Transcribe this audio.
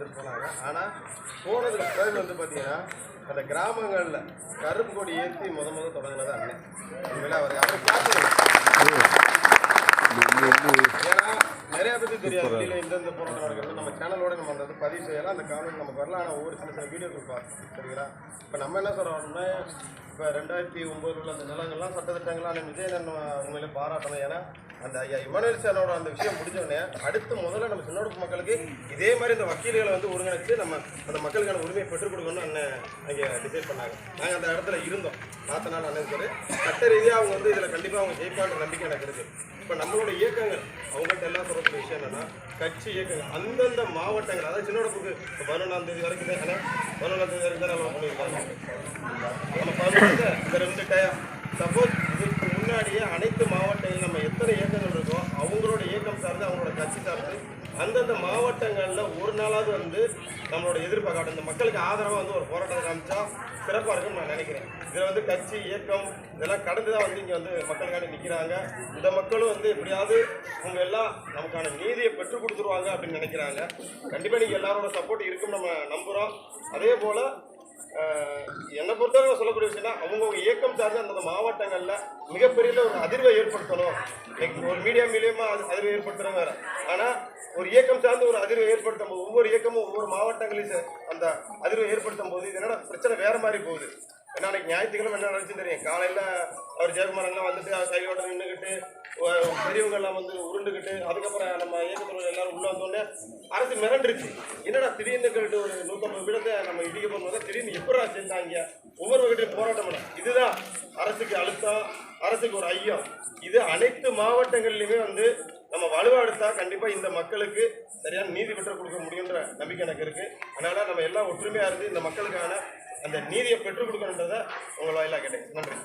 வந்துட்டு போனாங்க. ஆனால் போனதுக்கு பிறகு வந்து பார்த்தீங்கன்னா அந்த கிராமங்களில் கருப்பு கொடி ஏற்றி முத முத தொடங்கினது அண்ணன். உண்மையில அவர் அவரை பார்த்து ஏன்னா நிறைய பேருக்கு தெரியாது. வெளியில இந்தந்த போராட்டம் நடக்கிறது நம்ம சேனலோட நம்ம அந்த பதிவு செய்யலாம் அந்த காணொலி நமக்கு வரலாம். ஆனால் ஒவ்வொரு சின்ன சின்ன வீடியோக்கள் பார்க்கணும் சரிங்களா? இப்போ நம்ம என்ன சொல்கிறோம்னா இப்போ ரெண்டாயிரத்தி ஒம்பதுல உள்ள அந்த நிலங்கள்லாம் சட்டத்திட்டங்கள்லாம் அந்த விஜய் நம்ம உண்மையிலே பாராட்டணும். ஏன்னா அந்த ஐயா இமானுவேல் சேனோட அந்த விஷயம் முடிஞ்சோடனே அடுத்து முதல்ல நம்ம சின்னோடு மக்களுக்கு இதே மாதிரி இந்த வக்கீல்களை வந்து ஒருங்கிணைச்சு நம்ம அந்த மக்களுக்கான உரிமையை பெற்றுக் கொடுக்கணும்னு அண்ணன் அங்கே டிசைட் பண்ணாங்க. நாங்கள் அந்த இடத்துல இருந்தோம். பார்த்த நாள் அண்ணன் சார் சட்ட ரீதியாக அவங்க வந்து இதில் கண்டிப்பாக அவங்க ஜெயிப்பான்ற நம்பிக்கை எனக்கு இருக்குது இப்போ நம்மளோட இயக்கங்கள் அவங்கள்ட்ட எல்லாம் சொல்லக்கூடிய விஷயம் என்னன்னா கட்சி இயக்கங்கள் அந்தந்த மாவட்டங்கள் அதாவது சின்னோட புக்கு பதினொன்றாம் தேதி வரைக்கும் தான் பதினொன்றாம் தேதி வரைக்கும் தான் நம்ம பண்ணியிருக்காங்க. நம்ம பதினொன்று இந்த ரெண்டு டயம் சப்போஸ் இதுக்கு முன்னாடியே அனைத்து மாவட்டங்களில் நம்ம எத்தனை இயக்கங்கள் இருக்கோ அவங்களோட இயக்கம் சார்ந்து அவங்களோட கட்சி சார்ந்து அந்தந்த மாவட்டங்களில் ஒரு நாளாவது வந்து நம்மளோட எதிர்ப்பை இந்த மக்களுக்கு ஆதரவாக வந்து ஒரு போராட்டத்தை காமிச்சா சிறப்பாக இருக்கும்னு நான் நினைக்கிறேன். இதில் வந்து கட்சி இயக்கம் இதெல்லாம் கடந்து தான் வந்து இங்கே வந்து மக்களுக்காண்டி நிற்கிறாங்க இந்த மக்களும் வந்து எப்படியாவது இவங்க எல்லாம் நமக்கான நீதியை பெற்றுக் கொடுத்துருவாங்க அப்படின்னு நினைக்கிறாங்க. கண்டிப்பாக நீங்கள் எல்லாரோட சப்போர்ட் இருக்குன்னு நம்ம நம்புகிறோம் அதே போல் என்னை பொறுத்தவரை சொல்லக்கூடிய விஷயம்னா அவங்கவுங்க இயக்கம் சார்ந்து அந்தந்த மாவட்டங்களில் மிகப்பெரிய ஒரு அதிர்வை ஏற்படுத்தணும். ஒரு மீடியா மூலியமாக அது அதிர்வை ஏற்படுத்துகிறவங்க வேறு. ஆனால் ஒரு இயக்கம் சார்ந்து ஒரு அதிர்வை ஏற்படுத்தும் போது ஒவ்வொரு இயக்கமும் ஒவ்வொரு மாவட்டங்களையும் அந்த அதிர்வை ஏற்படுத்தும் போது இது என்னன்னா பிரச்சனை வேற மாதிரி போகுது. ஏன்னா ஞாயிற்றுக்கிழமை என்ன நடந்துச்சுன்னு தெரியும்? காலையில் அவர் ஜெயக்குமாரெல்லாம் வந்துட்டு அவர் கையோட நின்றுக்கிட்டு பெரியவங்கெல்லாம் வந்து உருண்டுக்கிட்டு அதுக்கப்புறம் நம்ம இயக்கத்தில் எல்லாரும் உள்ள வந்தோடனே அரசு மிரண்டுருச்சு. என்னடா திடீர்னு கேட்டு ஒரு நூற்றம்பது விடத்தை நம்ம இடிக்க போகும்போது திடீர்னு எப்படா செஞ்சாங்க ஒவ்வொரு வகையிலும் போராட்டம் பண்ண. இதுதான் அரசுக்கு அழுத்தம் அரசுக்கு ஒரு ஐயம். இது அனைத்து மாவட்டங்கள்லையுமே வந்து நம்ம வலுவெடுத்தா கண்டிப்பாக இந்த மக்களுக்கு சரியான நீதி பெற்று கொடுக்க முடியுன்ற நம்பிக்கை எனக்கு இருக்கு. அதனால நம்ம எல்லாம் ஒற்றுமையாக இருந்து இந்த மக்களுக்கான அந்த நீதியை பெற்றுக் கொடுக்கணுன்றதை உங்களை வாயிலாக கேட்டேன் நன்றி.